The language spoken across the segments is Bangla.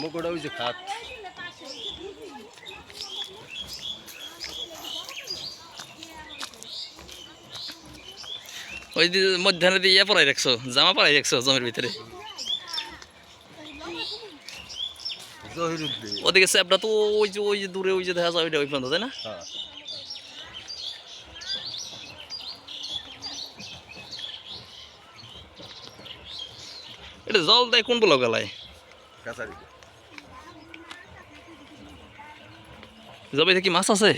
মুখটা ওই যে খাত। ওই মধ্যাহ্নে দিয়ে ইয়ে পরাই রাখছো জামা পরাই রাখছো জমির ভিতরে? ওদিকে স্যাপটা তো ওই যে ওই যে দূরে ওই যে দেখা যায় ওইটা ওই পর্যন্ত তাই না? হ্যাঁ। এটা জল দেয় কোন বলো গেলায় কাছারি। জবে কি মাছ আছে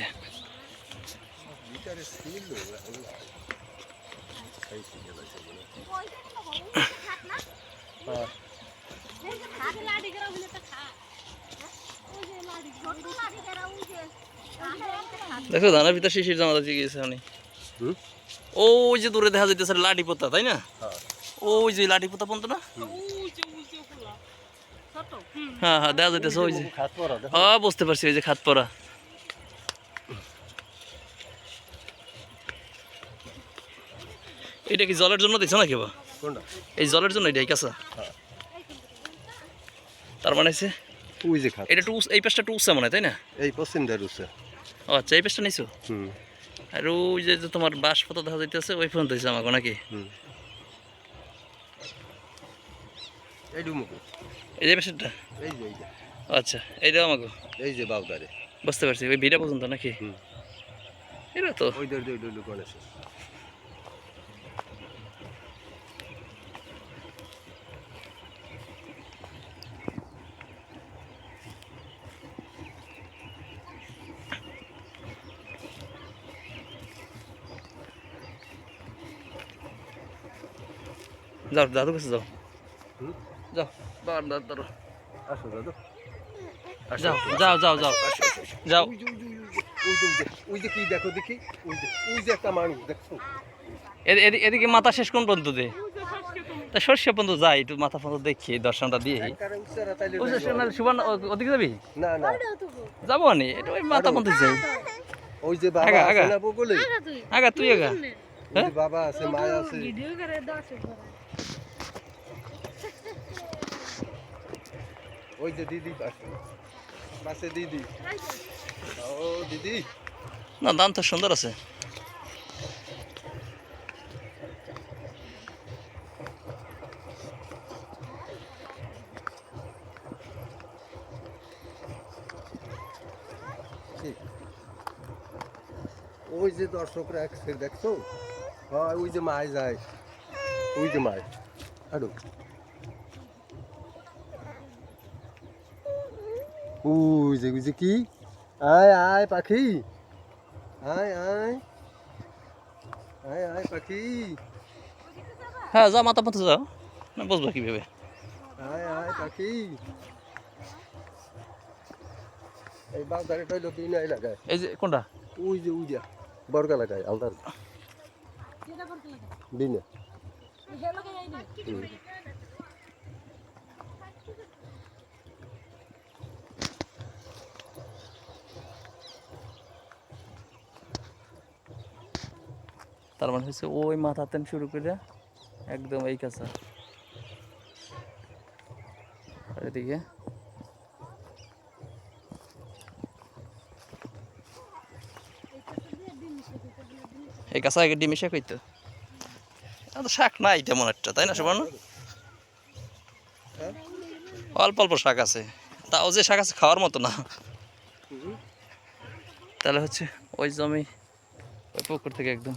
দেখো ধানের ভিতরে শিশির জামা দিয়ে গিয়েছে হুম? ওই যে দূরে দেখা যাইতেছে লাঠি পোতা তাই না? হ্যাঁ। ওই যে লাঠি পোতা পর্যন্ত না? হ্যাঁ হ্যাঁ দেখা যাইতেছে ওই যে। হ্যাঁ বুঝতে পারছি ওই যে খাত পরা। এটা কি জলের জন্য দিছো নাকি বা এই জলের জন্য এটাই কাঁচা। তার মানে হচ্ছে এটা টু এই পাশটা টু উৎসা মনে তাই না? এই পশ্চিমদের উঠছে ও আচ্ছা এই পাশটা নিছো? হুম। আর ওই যে যে তোমার বাঁশ পাতা দেখা যাইতেছে ওই পর্যন্ত হয়েছে আমাকে নাকি? হুম। এই যে এই যে এই যে আচ্ছা এইটা আমাকে। এই যে বাউদারে। বুঝতে পারছি ওই ভিড়া পর্যন্ত নাকি? হুম। এটা তো। ওই যাও দাদু কাছে যাও। হুম? যাও দাদু আসো দাদু। যাও যাও যাও যাও ওই যে কি দেখো দেখি? ওই যে ওই যে একটা মানুষ দেখছ? এদি- এদি- এদিকে মাথা শেষ কোন পর্যন্ত দে? তা সর্ষে পর্যন্ত যাই একটু মাথা পর্যন্ত দেখি দর্শনটা দিয়ে একবারে উচ্চারা তাইলে ওই যে সে- সুবর্ণ ও- ওদিকে যাবি? না না। যাব নি? এটা ওই মাথা পর্যন্ত যাই। ওই যে বাবা আগা, তুই। আগা বাবা আছে মা আছে। ওই যে দিদি পাশে পাশে দিদি। ও দিদি। না দাম তো সুন্দর আছে। ওই যে দর্শকরা একসে দেখছ? হ্যাঁ ওই যে মায় যায়। ওই যে মায়। আরও। ওই যে যে কি আয় আয় পাখি আয় আয় আয় আয় পাখি হ্যাঁ যা মাথা পর্যন্ত যাও না বুঝবা কীভাবে? আয় আয় পাখি এই বাগদারে টইলো দিন আই লাগায়। এই যে কোনটা? ওই যে ওই যে বর্গা লাগায় আলদার দিনে। তার মানে হচ্ছে ওই মাথা তেন শুরু করে একদম এই কাছা। এদিকে? এই কাছা আগে ডিমি শাক হইতো তো শাক নাই তেমন একটা তাই না সুবর্ণ? অল্প অল্প শাক আছে। তাও যে শাক আছে খাওয়ার মতো না। তাহলে হচ্ছে ওই জমি ওই পুকুর থেকে একদম।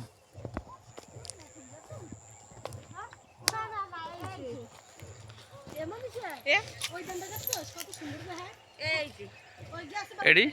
এডি?